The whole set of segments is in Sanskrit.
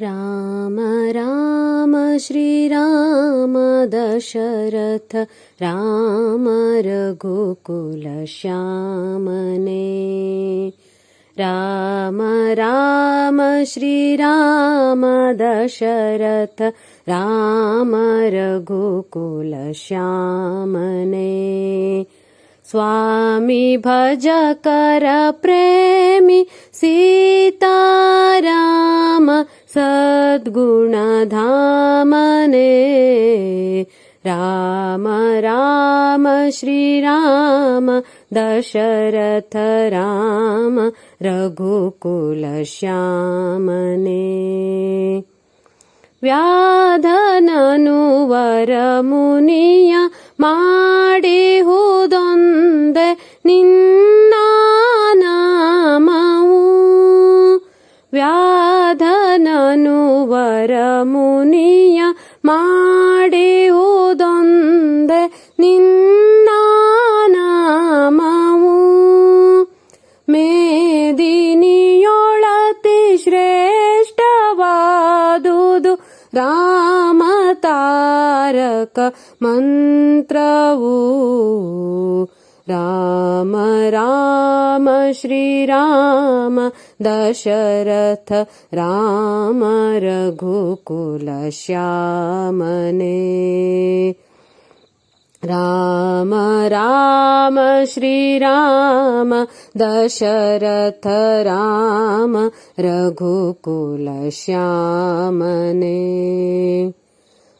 राम राम श्रीराम दशरथ राम रघुकुलश्यामने राम राम श्रीराम दशरथ राम रघुकुलश्यामने स्वामी भज कर प्रेमी सीताराम सद्गुणधामने राम राम श्रीराम दशरथ राम रघुकुलश्यामने व्याधननु वरमुनिया माडि ವರಮುನಿಯ ಮಾಡಿಹುದೊಂದೆ ನಿನ್ನ ನಾಮವು. ಮೇದಿನಿಯೊಳತಿ ಶ್ರೇಷ್ಠವಾದುದು ರಾಮ ತಾರಕ ಮಂತ್ರವು. राम राम श्रीराम दशरथ राम रघुकुलश्यामने राम राम श्रीराम दशरथ राम रघुकुलश्यामने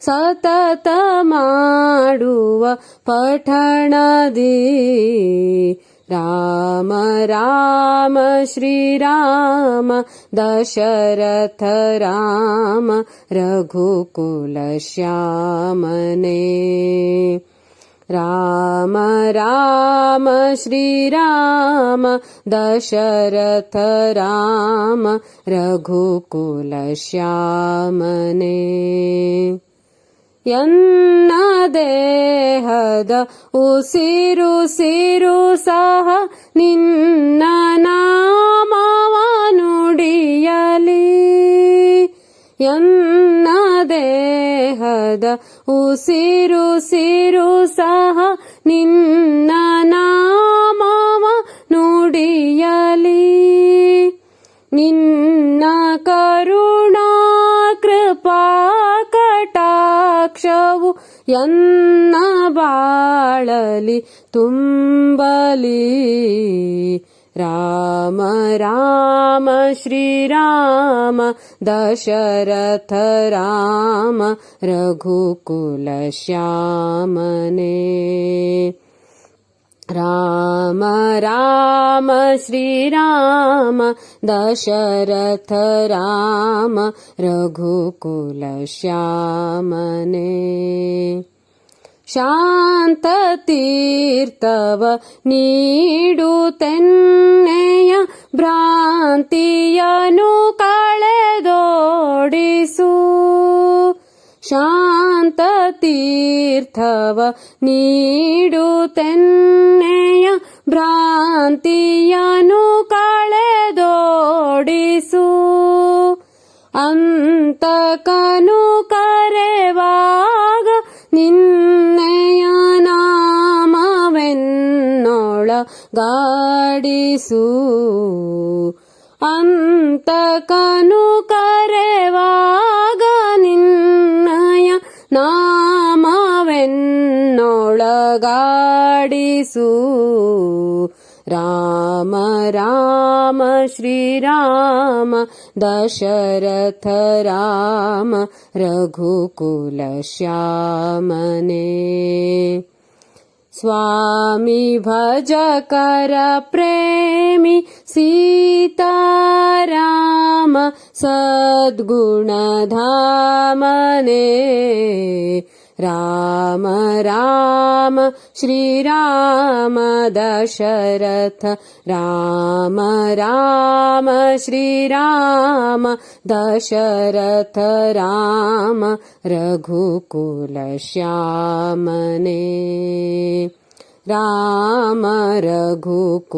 ಸತತ ಮಾಡುವ ಪಠಣದಿ ರಾಮ ರಾಮ ಶ್ರೀರಾಮ ದಶರಥ ರಾಮ ರಘುಕುಲ ಶ್ಯಾಮನೆ ರಾಮ ರಾಮ ಶ್ರೀರಾಮ ದಶರಥ ರಾಮ ರಘುಕುಲ ಶ್ಯಾಮನೆ ಎನ್ನ ದೇಹದ ಉಸಿರು ಸಿರು ಸಹ ನಿನ್ನ ನಾಮವ ನುಡಿಯಲಿ ಎನ್ನ ದೇಹದ ಉಸಿರು ಸಿರು ಸಹ ನಿನ್ನ ಕಟಾಕ್ಷವು ಎನ್ನ ಬಾಳಲಿ ತುಂಬಲಿ ರಾಮ ರಾಮ ಶ್ರೀರಾಮ ದಶರಥ ರಾಮ ರಘುಕುಲ ಶ್ಯಾಮನೆ राम राम श्रीराम दशरथ राम रघुकुलश्यामने शान्ततीर्तव नीडुते य भ्रान्तियनु कळेदोडिसु दोडिसु। ಕಳೆದೋಡಿಸು ಶಾಂತತೀರ್ಥವ ನೀಡುತ್ತೆನ್ನೆಯ ಭ್ರಾಂತಿಯನು ಕಳೆದೋಡಿಸು. ಅಂತಕನು ಕರೆವಾಗ ನಿನ್ನೆಯ ನಾಮವೆನ್ನೊಳ ಗಾಡಿಸು. ಅಂತಕನು ಕರೆವಾಗ વગાડીશું રામ રામ શ્રી રામ દશરથ રામ રઘુકુલ શ્યામને स्वामी भज कर प्रेमी सीताराम सद्गुणधामने राम राम श्रीराम दशरथ। राम राम श्रीराम दशरथ। राम रघुकुलश्यामने राम रघुकुलश्यामने